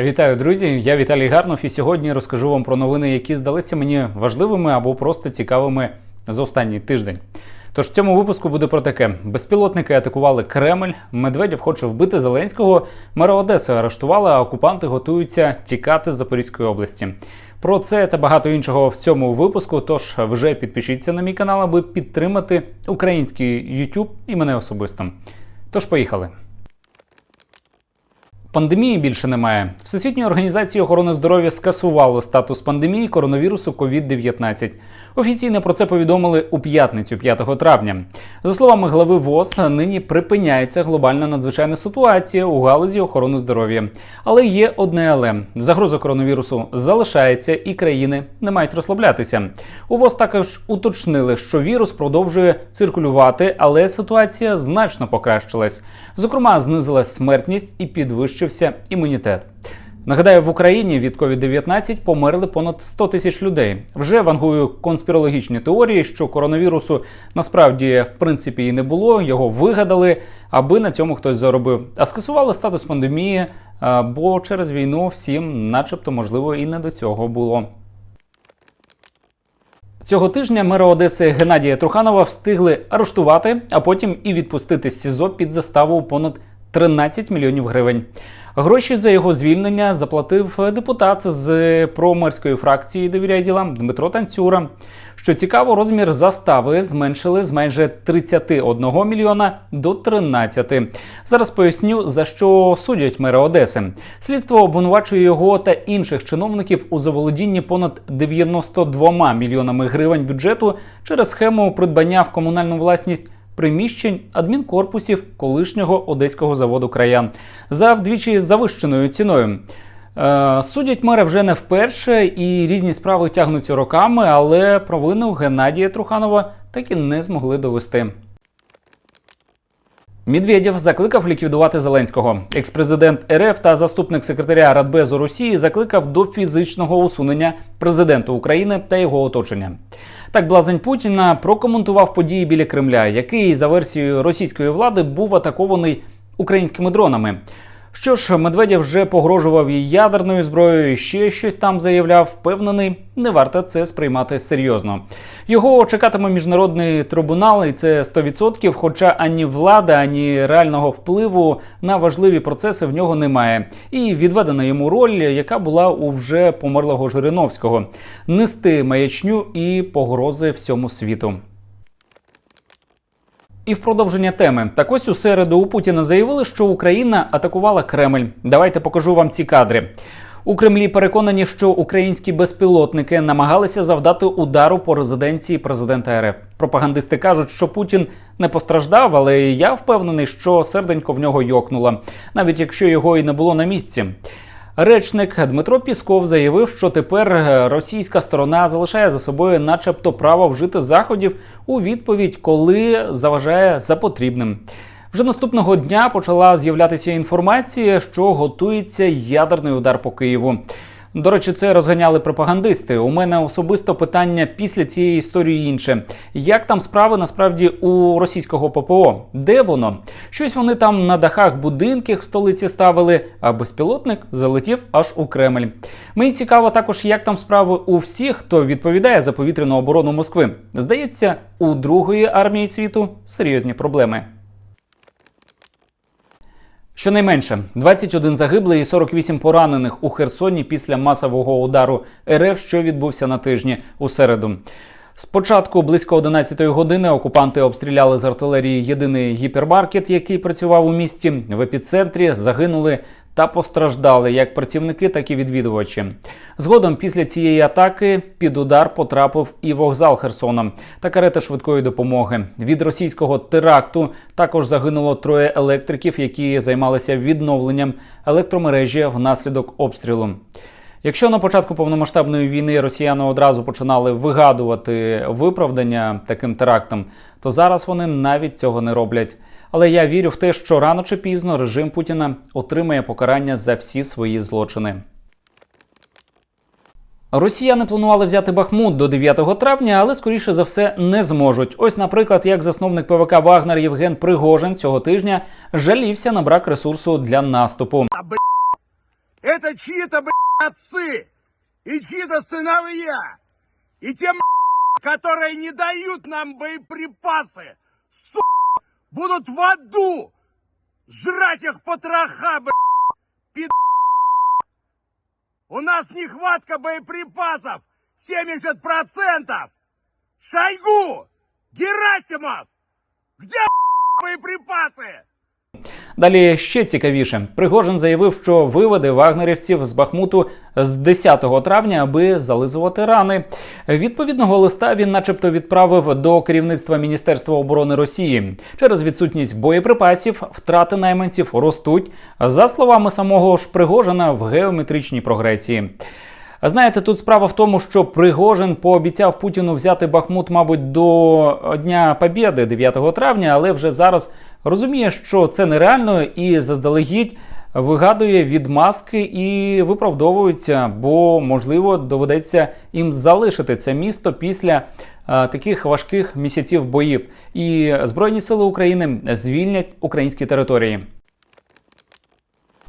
Вітаю, друзі! Я Віталій Гарнов, і сьогодні розкажу вам про новини, які здалися мені важливими або просто цікавими за останній тиждень. Тож в цьому випуску буде про таке: безпілотники атакували Кремль, Медведєв хоче вбити Зеленського, мера Одеси арештували, а окупанти готуються тікати з Запорізької області. Про це та багато іншого в цьому випуску. Тож вже підпишіться на мій канал, аби підтримати український YouTube і мене особисто. Тож поїхали. Пандемії більше немає. Всесвітня організація охорони здоров'я скасувала статус пандемії коронавірусу COVID-19. Офіційно про це повідомили у п'ятницю, 5 травня. За словами глави ВОЗ, нині припиняється глобальна надзвичайна ситуація у галузі охорони здоров'я. Але є одне але загроза коронавірусу залишається, і країни не мають розслаблятися. У ВОЗ також уточнили, що вірус продовжує циркулювати, але ситуація значно покращилась. Зокрема, знизилась смертність і підвищився імунітет. Нагадаю, в Україні від COVID-19 померли понад 100 тисяч людей. Вже вангую конспірологічні теорії, що коронавірусу насправді в принципі і не було. Його вигадали, аби на цьому хтось заробив. А скасували статус пандемії, бо через війну всім, начебто, можливо, і не до цього було. Цього тижня мера Одеси Геннадія Труханова встигли арештувати, а потім і відпустити з СІЗО під заставу понад 13 мільйонів гривень. Гроші за його звільнення заплатив депутат з промерської фракції «Довіряй ділам Дмитро Танцюра. Що цікаво, розмір застави зменшили з майже 31 мільйона до 13. Зараз поясню за що судять мера Одеси. Слідство обвинувачує його та інших чиновників у заволодінні понад 92 мільйонами гривень бюджету через схему придбання в комунальну власність приміщень адмінкорпусів колишнього одеського заводу краян за вдвічі завищеною ціною. Е, Судять мера вже не вперше, і різні справи тягнуться роками, але провину Геннадія Труханова так і не змогли довести. Медведєв закликав ліквідувати Зеленського. Експрезидент РФ та заступник секретаря Радбезу Росії закликав до фізичного усунення президента України та його оточення. Так, блазень Путіна прокоментував події біля Кремля, який за версією російської влади був атакований українськими дронами. Що ж, Медведєв вже погрожував і ядерною зброєю, і ще щось там заявляв. Впевнений, не варто це сприймати серйозно. Його чекатиме міжнародний трибунал, і це 100%, Хоча ані влада, ані реального впливу на важливі процеси в нього немає. І відведена йому роль, яка була у вже померлого Жириновського нести маячню і погрози всьому світу. І в продовження теми так ось у середу у Путіна заявили, що Україна атакувала Кремль. Давайте покажу вам ці кадри. У Кремлі переконані, що українські безпілотники намагалися завдати удару по резиденції президента РФ. Пропагандисти кажуть, що Путін не постраждав, але я впевнений, що серденько в нього йокнуло, навіть якщо його і не було на місці. Речник Дмитро Пісков заявив, що тепер російська сторона залишає за собою, начебто, право вжити заходів у відповідь, коли заважає за потрібним. Вже наступного дня почала з'являтися інформація, що готується ядерний удар по Києву. До речі, це розганяли пропагандисти. У мене особисто питання після цієї історії інше: як там справи насправді у російського ППО? Де воно? Щось вони там на дахах будинків в столиці ставили, а безпілотник залетів аж у Кремль. Мені цікаво також, як там справи у всіх, хто відповідає за повітряну оборону Москви. Здається, у другої армії світу серйозні проблеми. Щонайменше 21 загиблий і 48 поранених у Херсоні після масового удару РФ, що відбувся на тижні у середу. Спочатку близько 11 години окупанти обстріляли з артилерії єдиний гіпермаркет, який працював у місті. В епіцентрі загинули та постраждали як працівники, так і відвідувачі. Згодом після цієї атаки під удар потрапив і вокзал Херсона та карета швидкої допомоги. Від російського теракту також загинуло троє електриків, які займалися відновленням електромережі внаслідок обстрілу. Якщо на початку повномасштабної війни росіяни одразу починали вигадувати виправдання таким терактам, то зараз вони навіть цього не роблять. Але я вірю в те, що рано чи пізно режим Путіна отримає покарання за всі свої злочини. Росіяни планували взяти Бахмут до 9 травня, але скоріше за все не зможуть. Ось, наприклад, як засновник ПВК Вагнер Євген Пригожин цього тижня жалівся на брак ресурсу для наступу. Это чьи-то, блядь, отцы и чьи-то сыновья. И те, блядь, которые не дают нам боеприпасы, сука, Будут в аду жрать их потроха, блядь. У нас нехватка боеприпасов 70%! Шойгу! Герасимов! Где блядь, боеприпасы? Далі ще цікавіше. Пригожин заявив, що виведе вагнерівців з Бахмуту з 10 травня, аби зализувати рани. Відповідного листа він, начебто, відправив до керівництва Міністерства оборони Росії. Через відсутність боєприпасів втрати найманців ростуть. За словами самого ж Пригожина, в геометричній прогресії. Знаєте, тут справа в тому, що Пригожин пообіцяв Путіну взяти Бахмут, мабуть, до Дня Побєди 9 травня, але вже зараз розуміє, що це нереально і заздалегідь вигадує відмазки і виправдовується, бо можливо доведеться їм залишити це місто після е, таких важких місяців боїв. І Збройні сили України звільнять українські території.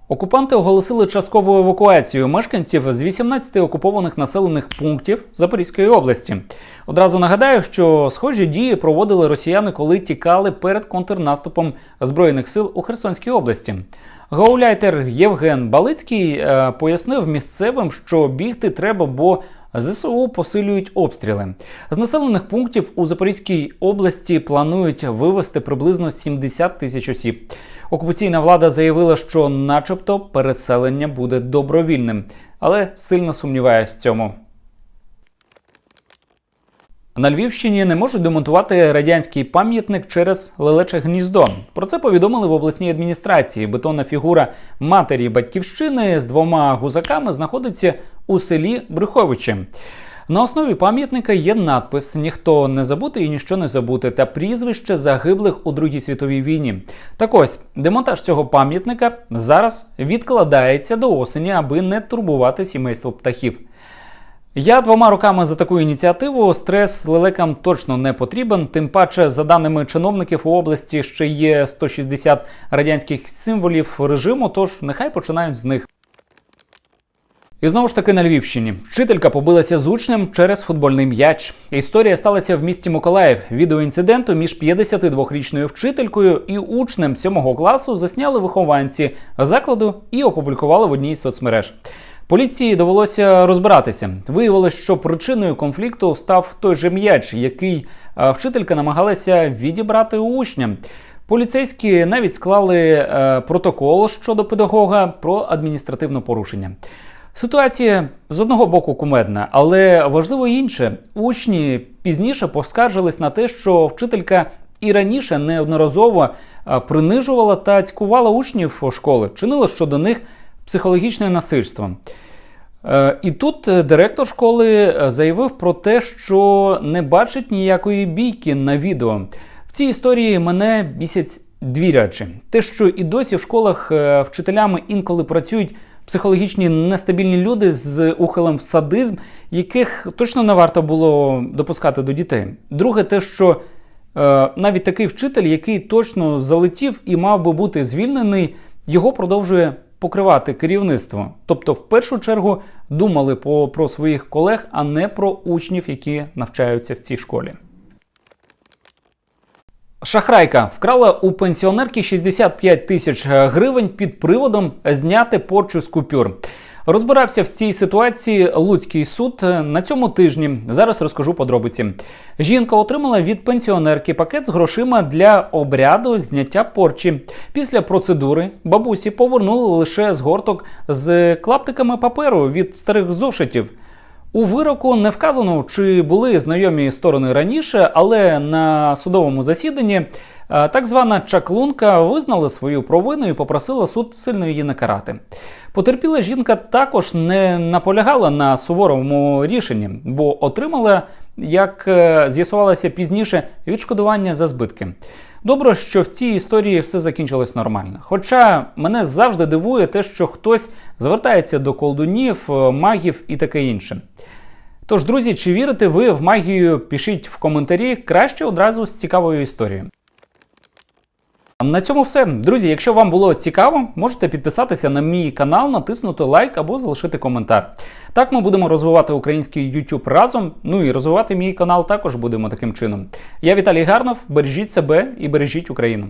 Окупанти оголосили часткову евакуацію мешканців з 18 окупованих населених пунктів Запорізької області. Одразу нагадаю, що схожі дії проводили росіяни, коли тікали перед контрнаступом збройних сил у Херсонській області. Гауляйтер Євген Балицький е, пояснив місцевим, що бігти треба, бо ЗСУ посилюють обстріли. З населених пунктів у Запорізькій області планують вивезти приблизно 70 тисяч осіб. Окупаційна влада заявила, що, начебто, переселення буде добровільним, але сильно сумніваюся в цьому. На Львівщині не можуть демонтувати радянський пам'ятник через лелече гніздо. Про це повідомили в обласній адміністрації. Бетонна фігура матері батьківщини з двома гузаками знаходиться у селі Брюховичі. На основі пам'ятника є надпис Ніхто не забути і ніщо не забути та прізвище загиблих у Другій світовій війні. Так ось демонтаж цього пам'ятника зараз відкладається до осені, аби не турбувати сімейство птахів. Я двома руками за таку ініціативу. Стрес лелекам точно не потрібен. Тим паче, за даними чиновників у області, ще є 160 радянських символів режиму. Тож нехай починають з них. І знову ж таки на Львівщині вчителька побилася з учнем через футбольний м'яч. Історія сталася в місті Миколаїв. Відео інциденту між 52-річною вчителькою і учнем 7 класу засняли вихованці закладу і опублікували в одній з соцмереж. Поліції довелося розбиратися. Виявилось, що причиною конфлікту став той же м'яч, який е, вчителька намагалася відібрати у учня. Поліцейські навіть склали е, протокол щодо педагога про адміністративне порушення. Ситуація з одного боку кумедна, але важливо інше. Учні пізніше поскаржились на те, що вчителька і раніше неодноразово е, принижувала та цькувала учнів школи, чинила щодо них психологічне насильство. Е, І тут е, директор школи е, заявив про те, що не бачить ніякої бійки на відео. В цій історії мене бісять дві речі: те, що і досі в школах вчителями інколи працюють психологічні нестабільні люди з ухилем в садизм, яких точно не варто було допускати до дітей. Друге, те, що навіть такий вчитель, який точно залетів і мав би бути звільнений, його продовжує покривати керівництво. Тобто, в першу чергу думали про своїх колег, а не про учнів, які навчаються в цій школі. Шахрайка вкрала у пенсіонерки 65 тисяч гривень під приводом зняти порчу з купюр. Розбирався в цій ситуації Луцький суд на цьому тижні. Зараз розкажу подробиці. Жінка отримала від пенсіонерки пакет з грошима для обряду зняття порчі. Після процедури бабусі повернули лише згорток з клаптиками паперу від старих зошитів. У вироку не вказано, чи були знайомі сторони раніше, але на судовому засіданні е, так звана чаклунка визнала свою провину і попросила суд сильно її не карати. Потерпіла жінка також не наполягала на суворому рішенні, бо отримала, як е, з'ясувалося пізніше, відшкодування за збитки. Добре, що в цій історії все закінчилось нормально. Хоча мене завжди дивує те, що хтось звертається до колдунів, е, магів і таке інше. Тож, друзі, чи вірите ви в магію? Пишіть в коментарі краще одразу з цікавою історією. На цьому все. Друзі, якщо вам було цікаво, можете підписатися на мій канал, натиснути лайк або залишити коментар. Так ми будемо розвивати український YouTube разом. Ну і розвивати мій канал також будемо таким чином. Я Віталій Гарнов. Бережіть себе і бережіть Україну.